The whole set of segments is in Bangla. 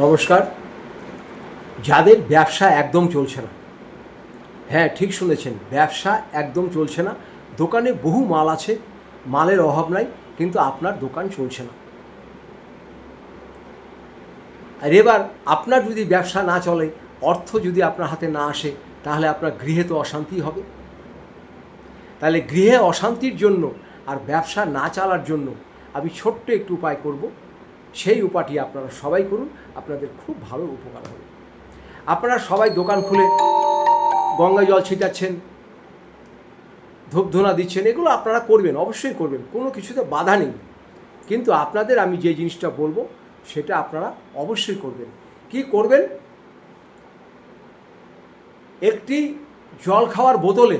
নমস্কার। যাদের ব্যবসা একদম চলছে না হ্যাঁ ঠিক শুনেছেন, ব্যবসা একদম চলছে না। দোকানে বহু মাল আছে, মালের অভাব নাই, কিন্তু আপনার দোকান চলছে না। আর এবার আপনার যদি ব্যবসা না চলে, অর্থ যদি আপনার হাতে না আসে, তাহলে আপনার গৃহে তো অশান্তি হবে। তাহলে গৃহে অশান্তির জন্য আর ব্যবসা না চালার জন্য আমি ছোট্ট একটু উপায় করব। সেই উপাটি আপনারা সবাই করুন, আপনাদের খুব ভালো উপকার হবে। আপনারা সবাই দোকান খুলে গঙ্গা জল ছিটাচ্ছেন, ধূপধুনা দিচ্ছেন, এগুলো আপনারা করবেন, অবশ্যই করবেন, কোনো কিছুতে বাধা নেই। কিন্তু আপনাদের আমি যে জিনিসটা বলব, সেটা আপনারা অবশ্যই করবেন। কি করবেন? একটি জল খাওয়ার বোতলে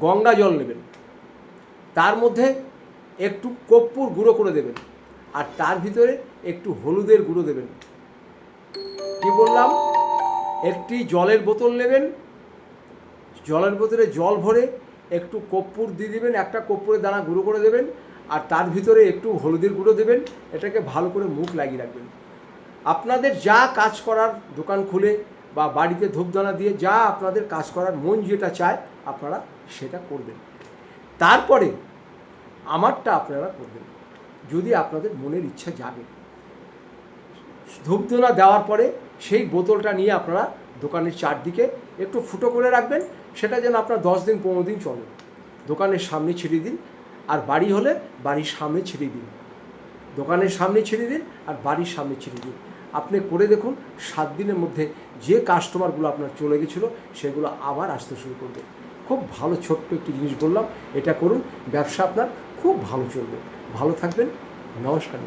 গঙ্গা জল নেবেন। তার মধ্যে একটু কর্পূর গুঁড়ো করে দেবেন। আর তার ভিতরে একটু হলুদের গুঁড়ো দেবেন। কি বললাম? একটি জলের বোতল নেবেন। জলের বোতলে জল ভরে একটু কর্পূর দিয়ে দেবেন, একটা কর্পূরের দানা গুঁড়ো করে দেবেন, আর তার ভিতরে একটু হলুদের গুঁড়ো দেবেন, এটাকে ভালো করে মুখ লাগিয়ে রাখবেন। আপনাদের যা কাজ করার দোকান খুলে বা বাড়িতে ধূপদানা দিয়ে যা আপনাদের কাজ করার মন যেটা চায়, আপনারা সেটা করবেন। তারপরে আমারটা আপনারা করবেন। যদি আপনাদের মনের ইচ্ছা জাগে। ধূপধুনা দেওয়ার পরে সেই বোতলটা নিয়ে আপনারা দোকানের চারদিকে একটু ফুটো করে রাখবেন, সেটা যেন আপনার দশ দিন, পনেরো দিন চলে। দোকানের সামনে ছিঁড়ে দিন, আর বাড়ি হলে বাড়ির সামনে ছিঁড়ে দিন। দোকানের সামনে ছিঁড়ে দিন, আর বাড়ির সামনে ছিঁড়ে দিন। আপনি করে দেখুন, সাত দিনের মধ্যে যে কাস্টমারগুলো আপনার চলে গেছিল, সেগুলো আবার আসতে শুরু করবে। খুব ভালো ছোট্ট একটি জিনিস বললাম, এটা করুন, ব্যবসা আপনার খুব ভালো চলবে। ভালো থাকবেন নমস্কার।